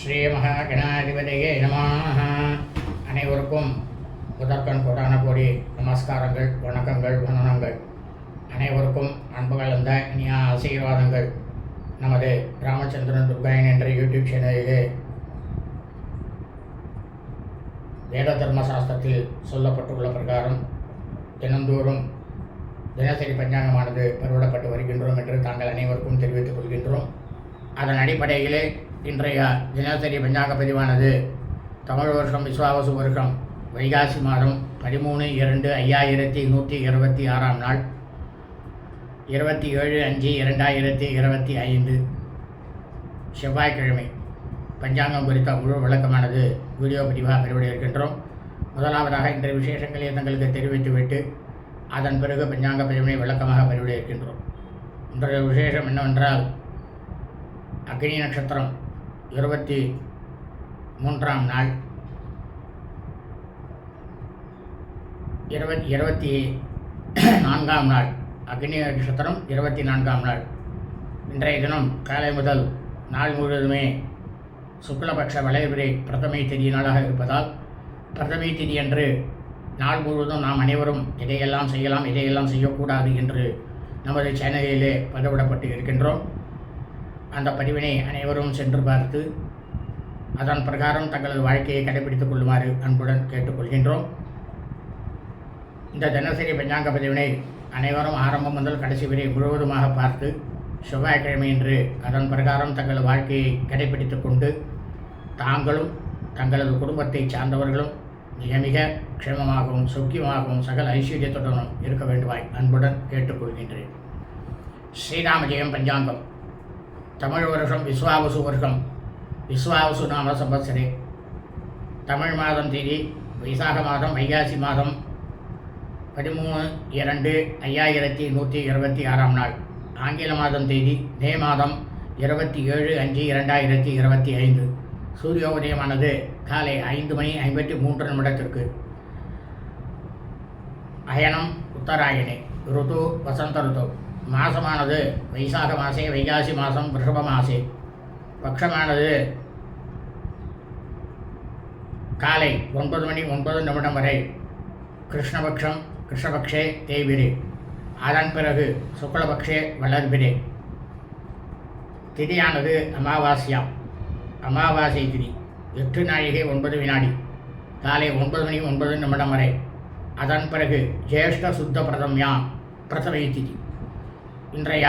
ஸ்ரீ மகாகணாதிபதியே நமாக அனைவருக்கும் முதற்கண் கோடான கோடி நமஸ்காரங்கள் வணக்கங்கள் வந்தனங்கள். அனைவருக்கும் அன்பு கலந்த இனிய ஆசீர்வாதங்கள். நமது ராமச்சந்திரன் துர்காயன் என்ற யூடியூப் சேனலிலே வேத தர்ம சாஸ்திரத்தில் சொல்லப்பட்டுள்ள பிரகாரம் தினந்தோறும் தினசரி பஞ்சாங்கமானது பருவிடப்பட்டு வருகின்றோம் என்று தாங்கள் அனைவருக்கும் தெரிவித்துக் கொள்கின்றோம். அதன் அடிப்படையிலே இன்றைய தினசரி பஞ்சாங்க பதிவானது தமிழ் வருஷம் விஸ்வாவசு வருஷம் வைகாசி மாதம் பதிமூணு இரண்டு ஐயாயிரத்தி நூற்றி இருபத்தி ஆறாம் நாள் இருபத்தி ஏழு அஞ்சு இரண்டாயிரத்தி இருபத்தி ஐந்து செவ்வாய்க்கிழமை. பஞ்சாங்கம் குறித்த முழு விளக்கமானது வீடியோ பதிவாக பெறுவட இருக்கின்றோம் முதலாவதாக இன்றைய விசேஷங்களை தங்களுக்கு தெரிவித்துவிட்டு அதன் பிறகு பஞ்சாங்க பதிவினை விளக்கமாக பெறுவிட இருக்கின்றோம் இன்றைய விசேஷம் என்னவென்றால் அக்னி நட்சத்திரம். இருபத்தி மூன்றாம் நாள். இருபத்தி இருபத்தி நான்காம் நாள். அக்னி நட்சத்திரம் இருபத்தி நான்காம் நாள். இன்றைய தினம் காலை முதல் நாள் முழுவதுமே சுக்லபக்ஷ வளைபிரை பிரதமை திதி நாளாக இருப்பதால் பிரதமை திதி அன்று நாள் முழுவதும் நாம் அனைவரும் இதையெல்லாம் செய்யலாம் இதையெல்லாம் செய்யக்கூடாது என்று நமது சேனலிலே பதிவிடப்பட்டு இருக்கின்றோம். அந்த பதிவினை அனைவரும் சென்று பார்த்து அதன் பிரகாரம் தங்களது வாழ்க்கையை கடைபிடித்துக் கொள்ளுமாறு அன்புடன் கேட்டுக்கொள்கின்றோம். இந்த தினசரி பஞ்சாங்க பதிவினை அனைவரும் ஆரம்பம் முதல் கடைசி வரை முழுவதுமாக பார்த்து செவ்வாய்க்கிழமையன்று அதன் பிரகாரம் தங்களது வாழ்க்கையை கடைபிடித்துக் கொண்டு தாங்களும் தங்களது குடும்பத்தை சார்ந்தவர்களும் மிக மிக க்ஷேமமாகவும் சுக்கியமாகவும் சகல ஐஸ்வர்யத்துடனும் இருக்க வேண்டுமாய் அன்புடன் கேட்டுக்கொள்கின்றேன். ஸ்ரீராம ஜெயம் பஞ்சாங்கம். தமிழ் வருஷம் விஸ்வாவசு வருஷம் விஸ்வாவசு நாம சம்பத்சரே. தமிழ் மாதம் தேதி வைசாக மாதம் வைகாசி மாதம் பதிமூணு இரண்டு ஐயாயிரத்தி நூற்றி இருபத்தி ஆறாம் நாள். ஆங்கில மாதம் தேதி மே மாதம் இருபத்தி ஏழு அஞ்சு இரண்டாயிரத்தி இருபத்தி ஐந்து. சூரியோதயமானது காலை ஐந்து மணி ஐம்பத்தி மூன்று நிமிடத்திற்கு. அயனம் உத்தராயணே ருது வசந்த ருது. மாசமானது. வைசாக மாசே வைகாசி மாதம் ரிஷப மாசே. பட்சமானது காலை ஒன்பது மணி ஒன்பது நிமிடம் வரை. கிருஷ்ணபக்ஷம் கிருஷ்ணபக்ஷே தேய்பிரே. அதன் பிறகு சுக்லபக்ஷே வளர்பிரே. திதியானது அமாவாசியாம் அமாவாசை திதி. எட்டு நாழிகை ஒன்பது வினாடி. காலை ஒன்பது மணி ஒன்பது நிமிடம் வரை. அதன் பிறகு ஜேஷ்ட சுத்த பிரதம்யாம் பிரதமை திதி. இன்றைய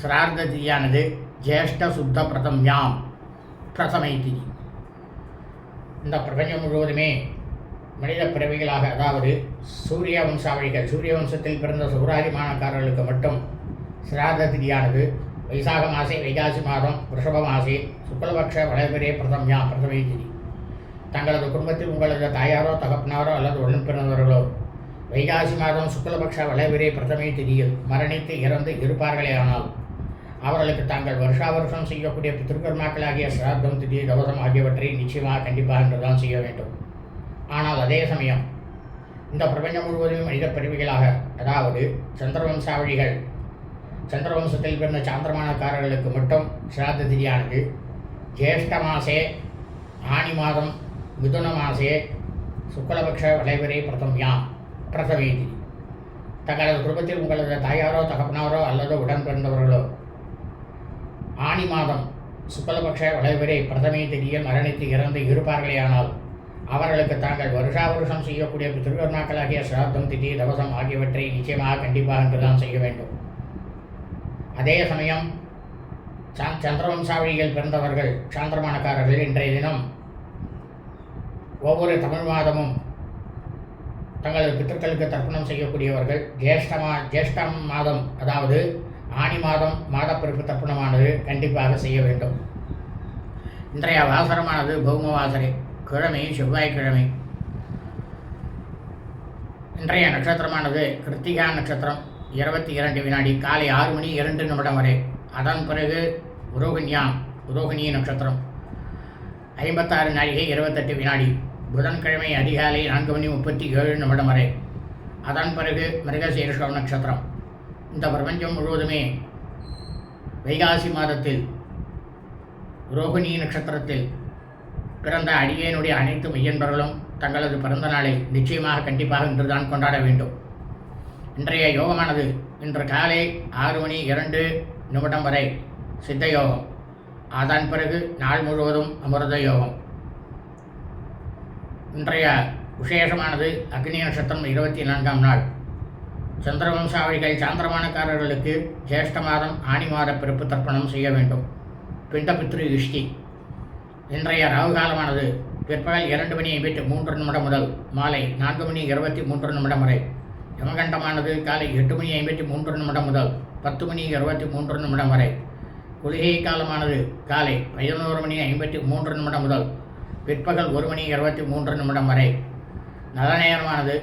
சிரார்த்த திதியானது ஜேஷ்ட சுத்த பிரதம்யாம் பிரதமை திதி இந்த பிரபஞ்சம் முழுவதுமே மனித பிறவிகளாக அதாவது சூரிய வம்சாவளிகள் சூரிய வம்சத்தில் பிறந்த சௌராரிமானக்காரர்களுக்கு மட்டும் சிராத திதியானது வைசாக மாசே வைகாசி மாதம் ரிஷப மாசே சுக்லபக்ஷ வளர்பிரே பிரதம்யா பிரதமை திதி தங்களது குடும்பத்தில் உங்களது தாயாரோ தகப்பனாரோ அல்லது உடன் பிறந்தவர்களோ வைகாசி மாதம் சுக்லபக்ஷ வளர்பிரே பிரதமை திதியில் மரணித்து இறந்து இருப்பார்களே ஆனால் அவர்களுக்கு தாங்கள் வருஷா வருஷம் செய்யக்கூடிய பித்திருக்கர்மாக்களாகிய சிராத்தம் திதி தவசம் ஆகியவற்றை நிச்சயமாக கண்டிப்பாக என்றுதான் செய்ய வேண்டும். ஆனால் அதே சமயம் இந்த பிரபஞ்சம் முழுவதும் மனித பிரிவுகளாக அதாவது சந்திரவம்சாவளிகள் சந்திரவம்சத்தில் பிறந்த சாந்திரமானக்காரர்களுக்கு மட்டும் சிராத்த திதியானது ஜேஷ்ட மாசே ஆணி மாதம் மிதுன மாசே சுக்லபக்ஷ வளைவரை பிரதம்யா பிரசவேதி. தங்களது குடும்பத்தில் உங்களது தாயாரோ தகப்பனாரோ அல்லது உடன் பிறந்தவர்களோ ஆணி மாதம் சுக்லபக்ஷ வளைவரை பிரதமை திதியில் மரணித்து இறந்து இருப்பார்களேயானால் அவர்களுக்கு தாங்கள் வருஷா வருஷம் செய்யக்கூடிய திருவருணாக்களாகிய சிராத்தம் திதி தவசம் ஆகியவற்றை நிச்சயமாக கண்டிப்பாக என்றுதான் செய்ய வேண்டும். அதே சமயம் சா- சந்திரவம்சாவளியில் பிறந்தவர்கள் சாந்திரமானக்காரர்கள் இன்றைய தினம் ஒவ்வொரு தமிழ் மாதமும் தங்களது பித்தர்களுக்கு தர்ப்பணம் செய்யக்கூடியவர்கள் ஜேஷ்டமா ஜேஷ்டம் மாதம் அதாவது ஆணி மாதம் மாதப்பிறப்பு தர்ப்பணமானது கண்டிப்பாக செய்ய வேண்டும். இன்றைய வாசரமானது பௌம வாசரை கிழமை செவ்வாய்க்கிழமை. இன்றைய நட்சத்திரமானது கிருத்திகா நட்சத்திரம் இருபத்தி இரண்டு வினாடி காலை ஆறு மணி இரண்டு நிமிடம் வரை. அதன் பிறகு உரோகிணியாம் உரோகிணி நட்சத்திரம் ஐம்பத்தாறு நாழிகை இருபத்தெட்டு வினாடி. புதன்கிழமை அதிகாலை நான்கு மணி முப்பத்தி ஏழு நிமிடம் வரை. அதன் பிறகு மிருகசீரிஷம் நட்சத்திரம். இந்த பிரபஞ்சம் முழுவதுமே வைகாசி மாதத்தில் ரோகிணி நட்சத்திரத்தில் பிறந்த அடியேனுடைய அனைத்து மையன்பர்களும் தங்களது பிறந்த நாளை நிச்சயமாக கண்டிப்பாக இன்றுதான் கொண்டாட வேண்டும். இன்றைய யோகமானது இன்று காலை ஆறு மணி இரண்டு நிமிடம் வரை சித்த யோகம். அதன் பிறகு நாள் முழுவதும் அமிர்த யோகம். இன்றைய விசேஷமானது அக்னி நட்சத்திரம் இருபத்தி நான்காம் நாள். சந்திரவம்சாவளிகள் சாந்திரமானக்காரர்களுக்கு ஜேஷ்ட மாதம் ஆணி மாத பிறப்பு தர்ப்பணம் செய்ய வேண்டும். பிண்டபித்ரு இஷ்டி இன்றைய ராகு காலமானது பிற்பகல் இரண்டு மணி ஐம்பத்தி மூன்று நிமிடம் முதல் மாலை நான்கு மணி இருபத்தி மூன்று நிமிடம் வரை. யமகண்டமானது காலை எட்டு மணி ஐம்பத்தி மூன்று நிமிடம் முதல் பத்து மணி இருபத்தி மூன்று நிமிடம் வரை. குளிகை காலமானது காலை பதினோரு மணி ஐம்பத்தி மூன்று நிமிடம் முதல் பிற்பகல் ஒரு மணி இருபத்தி மூன்று நிமிடம் வரை. நல்ல நேரமானது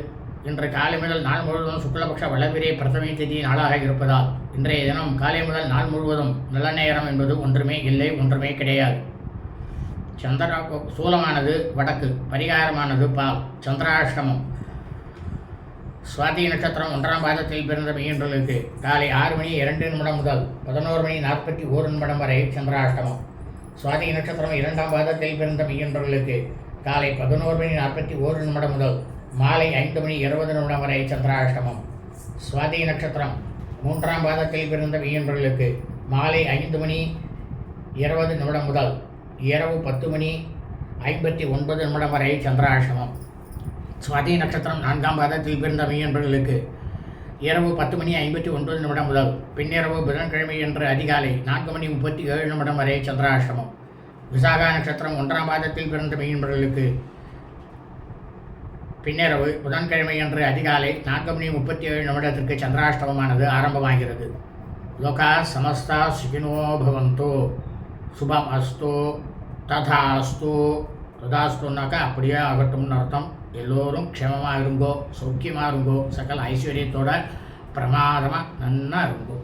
இன்று காலை முதல் நாள் முழுவதும் சுக்லபக்ஷ வளர்பிறை பிரதமை திதி நாளாக இருப்பதால் இன்றைய தினம் காலை முதல் நாள் முழுவதும் நல்ல நேரம் என்பது ஒன்றுமே இல்லை ஒன்றுமே கிடையாது. சந்திரா சூலமானது வடக்கு பரிகாரமானது பால் சந்திராஷ்டமம். சுவாதி நட்சத்திரம் ஒன்றாம் பாதத்தில் பிறந்த மீன்களுக்கு காலை ஆறு மணி இரண்டு நிமிடம் முதல் பதினோரு மணி நாற்பத்தி ஓரு நிமிடம் வரை சந்திராஷ்டமம். சுவாதி நட்சத்திரம் இரண்டாம் பாதத்தில் பிறந்த மெய்யன்றலுக்கு காலை பதினோரு மணி நாற்பத்தி ஓரு நிமிடம் முதல் மாலை ஐந்து மணி இருபது நிமிடம் வரை சந்திராஷ்டமம். சுவாதி நட்சத்திரம் மூன்றாம் பாதத்தில் பிறந்த மெய்யன்றலுக்கு மாலை ஐந்து மணி இருபது நிமிடம் முதல் இரவு பத்து மணி ஐம்பத்தி ஒன்பது நிமிடம் வரை சந்திராஷ்டமம். சுவாதி நட்சத்திரம் நான்காம் பாதத்தில் பிறந்த மெய்யன்பர்களுக்கு இரவு பத்து மணி ஐம்பத்தி ஒன்பது நிமிடம் முதல் பின்னிரவு புதன்கிழமை என்று அதிகாலை நான்கு மணி முப்பத்தி ஏழு நிமிடம் வரை சந்திராஷ்டமம். விசாகா நட்சத்திரம் ஒன்றாம் பாதத்தில் பிறந்த மீன்பர்களுக்கு பின்னிரவு புதன்கிழமை என்று அதிகாலை நான்கு மணி முப்பத்தி ஏழு நிமிடத்திற்கு சந்திராஷ்டமமானது ஆரம்பமாகிறது. லோகா சமஸ்தா சுகினோ பவந்தோ சுபம் அஸ்தோ ததாஸ்தோ ததாஸ்தோன்னாக்கா அப்படியே ஆகட்டும்னு அர்த்தம். எல்லோரும் க்ஷமமாக இருங்கோ சௌக்கியமாக இருங்கோ சகல ஐஸ்வர்யத்தோட பிரமாதமாக நன்னா இருங்கோ.